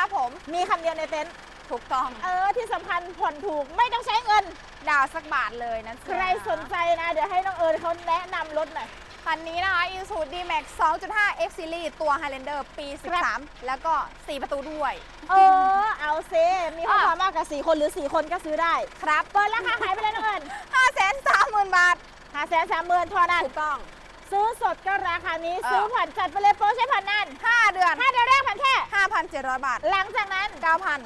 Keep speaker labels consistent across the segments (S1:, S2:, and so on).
S1: ครับผม
S2: มีคันเดียวในเต็นท์
S1: ถูกต้อง
S2: เออที่สำคัญผ่อนถูกไม่ต้องใช้เงิน
S1: ดาวสักบาทเลยนะ
S2: ใครสนใจนะ เดี๋ยวให้น้องเอิญเขาแนะนำรถหน่อย
S1: คันนี้นะคะ Isuzu D-Max 2.5 X Series ตัว Highlander ปี
S2: ครับ
S1: 13 แล้วก็ 4 ประตูด้วย
S2: เออ เอาเซมีข้อความมากกว่า4คนหรือ 4 คนก็ซื้อได้
S1: ครับ
S2: เปิดราคาขายไปเลยน้องเอิญ
S1: 530,000 บาท
S2: หาแสนสามหมื่นเท่านั้น
S1: ถูกต้อง
S2: ซื้อสดก็ราคานี้
S1: เออ
S2: ซื้อผ่อนจัดไปเลยโปรใช้ผ่อนนาน
S1: 5เดือน
S2: ถ้าเดือน แรกผ่อนแค่
S1: 5,700 บาท
S2: หลังจากนั้น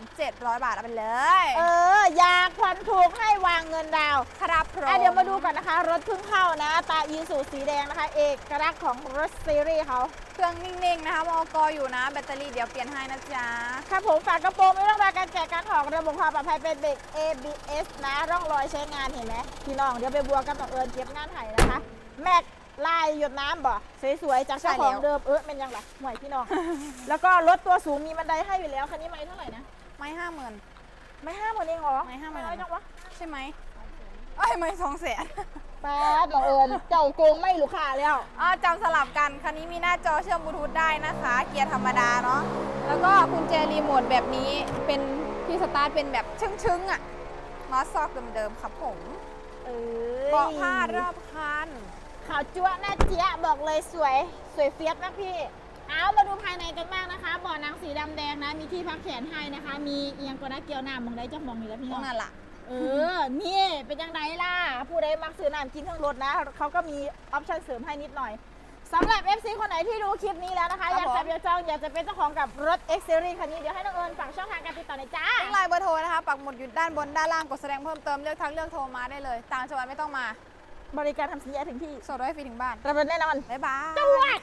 S1: 9,700 บาทเอาไปเลย
S2: เออ อยากผ่อนถูกให้วางเงินดาวน์
S1: ครับผม
S2: อะเดี๋ยวมาดูก่อนนะคะ รถเพิ่งเข้านะ ตาอีสูสีแดงนะคะ เอกลักษณ์ของรถซีรีส์เขา
S1: เครื่องนิ่งๆนะคะมอกออยู่นะ แบตเตอรี่เดี๋ยวเปลี่ยนให้นะจ๊ะ
S2: ครับผมฝากกระโปรงไม่ต้องรอการแกะการถอดระบบความปลอดภัยเป็นเบรก ABS นะ ร่องรอยใช้งานเห็นไหมพี่น้องเดี๋ยวไปบัวกับต่อเอิญเก็บงานไห้นะคะ แม็กลายหยดน้ำบ่สวยๆจากเจ้าของเดิมเออเป็นยังไงห่วยพี่น้อง แล้วก็รถตัวสูงมีบันไดให้อยู่แล้วคันนี้ไม่เท่าไหร่นะ
S1: ไม่ห้าหมื่น
S2: ไม่ห้าหมื่นเองเหรอ
S1: ไม่50,000
S2: น้อยจังวะ
S1: ใช่ไหมเอ้ยไม่สองแสน
S2: ป้าดบังเอิญเจ้าโกงไม่ลูกค้าแล้ว
S1: อ๋อจำสลับกันคันนี้มีหน้าจอเชื่อมบลูทูธได้นะคะ เกียร์ธรรมดาเนาะแล้วก็กุญแจรีโมทแบบนี้เป็นที่สตาร์ทเป็นแบบชึ้งๆอะน็อตซอกเดิมๆครับผม
S2: เออ
S1: เบาะผ้ารอบคัน
S2: ขาว จั๊วะหน้าเจี๊ยะบอกเลยสวยสวยเฟียสนะพี่ เอามาดูภายในกันบ้างนะคะเบ่อนังสีดำแดงนะ มีที่พักแขนให้นะคะ มีเอียงกว่านะเกี่ยวหน้ามองได้จะมองอยู่แล้วพี่
S1: ตร
S2: น้องง
S1: นั้นล่ะ
S2: เออ นี่เป็นยังไงล่ะ ผู้ใดมักซื้อน้ำกินทั้งรถนะ เขาก็มีออปชั่นเสริมให้นิดหน่อยสำหรับ FC คนไหนที่ดูคลิปนี้แล้วนะคะ
S1: ครับ
S2: อยากจะ
S1: ผม
S2: เบียจองอยากจะเป็นเจ้าของกับรถ X Series คันนี้เดี๋ยวให้น้องเอิญฝากช่องทางการติดต่อหน่อยจ้า
S1: ทิ้งไลน์เบอร์โทรนะคะ ปักหมุดอยู่ด้านบนด้านล่างกดแสดงเพิ่มเติมเลือกทักเลือกโทรมาได้เลย ต่างจังหวัดไม่ต้องมา
S2: บริการทำสัญญาถึงที่
S1: ส่งรถให้ฟรีถึงบ้าน
S2: รับรถแน่นอน
S1: บ๊ายบาย
S2: จวด